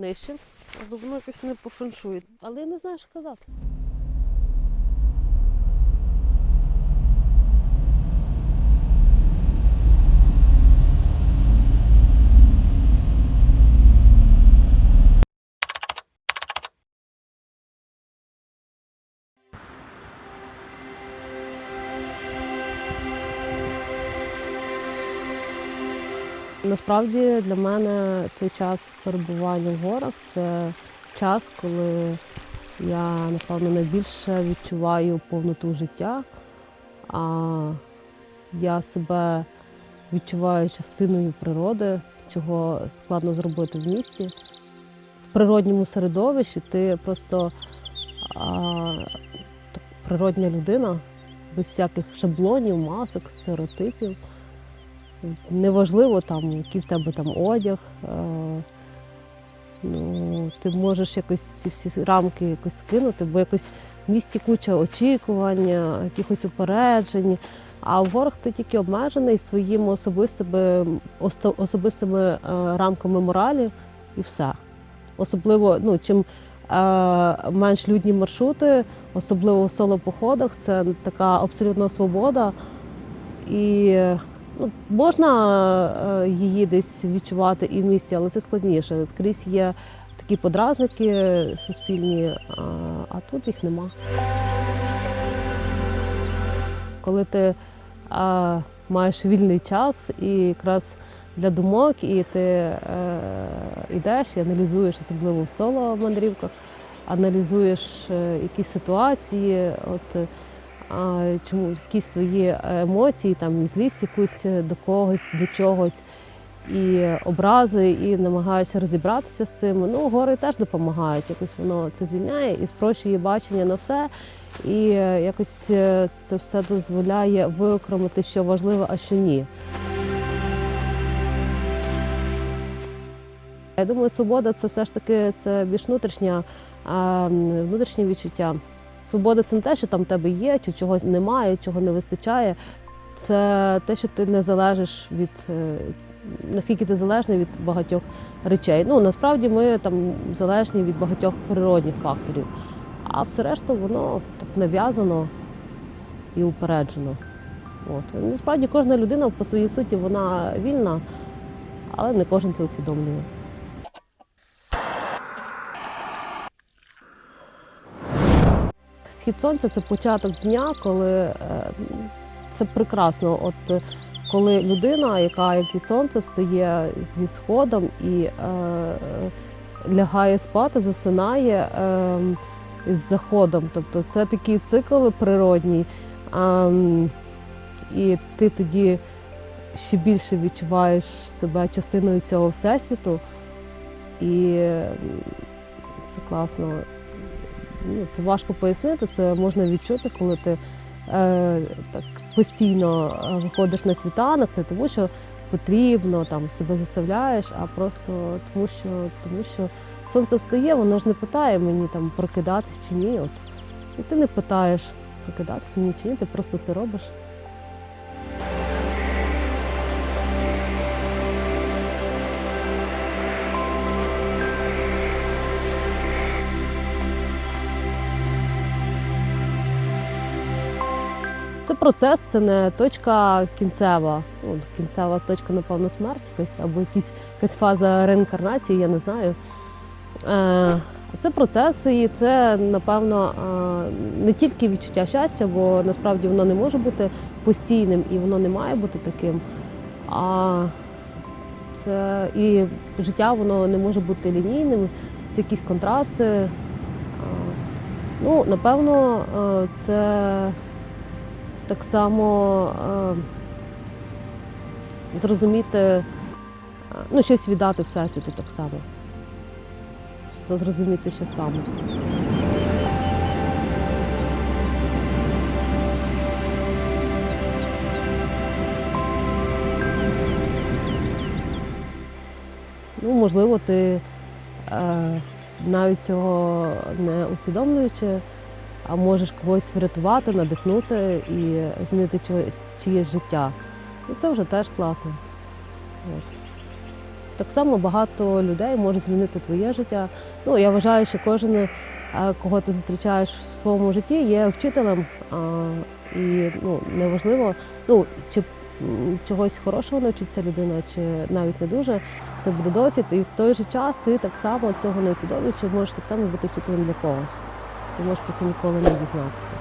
нижче, аби воно якось не пофеншує. Але я не знаю, що казати. Насправді для мене цей час перебування в горах це час, коли я напевно найбільше відчуваю повноту життя, а я себе відчуваю частиною природи, чого складно зробити в місті. В природньому середовищі ти просто а, природня людина, без всяких шаблонів, масок, стереотипів. Неважливо, там, який в тебе там одяг. Е, ну, ти можеш якось ці всі рамки якось скинути, бо якось в місті куча очікування, якихось упереджень. А в горах ти тільки обмежений своїми особистими, особистими е, рамками моралі і все. Особливо, ну, чим е, менш людні маршрути, особливо в соло-походах, це така абсолютна свобода. І ну, можна е, її десь відчувати і в місті, але це складніше. Скрізь є такі подразники суспільні, а, а тут їх нема. Коли ти а, маєш вільний час і якраз для думок, і ти е, йдеш і аналізуєш, особливо в соло-мандрівках, аналізуєш е, якісь ситуації, от, е, а, чому якісь свої емоції, там і злість якусь до когось, до чогось, і образи, і намагаєшся розібратися з цим. Ну, гори теж допомагають. Якось воно це звільняє і спрощує бачення на все. І е, якось е, це все дозволяє виокремити, що важливо, а що ні. Я думаю, свобода це все ж таки це більш внутрішня, внутрішнє відчуття. Свобода це не те, що там в тебе є, чи чогось немає, чого не вистачає. Це те, що ти не залежиш від е, наскільки ти залежний від багатьох речей. Ну насправді ми там залежні від багатьох природних факторів, а все решту воно так нав'язано і упереджено. От. Насправді кожна людина по своїй суті вона вільна, але не кожен це усвідомлює. Схід сонця це початок дня, коли е, це прекрасно. От е, коли людина, яка як і сонце, встає зі сходом і е, лягає спати, засинає е, з заходом. Тобто це такий цикл природній. Е, і ти тоді ще більше відчуваєш себе частиною цього всесвіту. І це класно. Ну, це важко пояснити, це можна відчути, коли ти е, так постійно е, виходиш на світанок, не тому, що потрібно там себе заставляєш, а просто тому, що тому що сонце встає, воно ж не питає мені там прокидатись чи ні. От. І ти не питаєш прокидатись мені чи ні, ти просто це робиш. Це процес, це не точка кінцева. Ну, кінцева точка, напевно, смерть якась, або якісь, якась фаза реінкарнації, я не знаю. Е, це процес, і це, напевно, е, не тільки відчуття щастя, бо насправді воно не може бути постійним і воно не має бути таким. А це і життя воно не може бути лінійним, це якісь контрасти. Е, Ну, напевно, е, це так само е, зрозуміти, е, ну, щось віддати Всесвіту так само. Просто зрозуміти, що саме. Ну, можливо, ти е, навіть цього не усвідомлюючи, а можеш когось врятувати, надихнути і змінити чиєсь життя. І це вже теж класно. От. так само багато людей може змінити твоє життя. Ну я вважаю, що кожен, е, кого ти зустрічаєш в своєму житті, є вчителем. І ну неважливо, ну чи чогось хорошого навчиться людина, чи навіть не дуже. Це буде досвід, і в той же час ти так само цього не усвідомлюючи, можеш так само бути вчителем для когось. Ти можеш про це ніколи не дізнатися.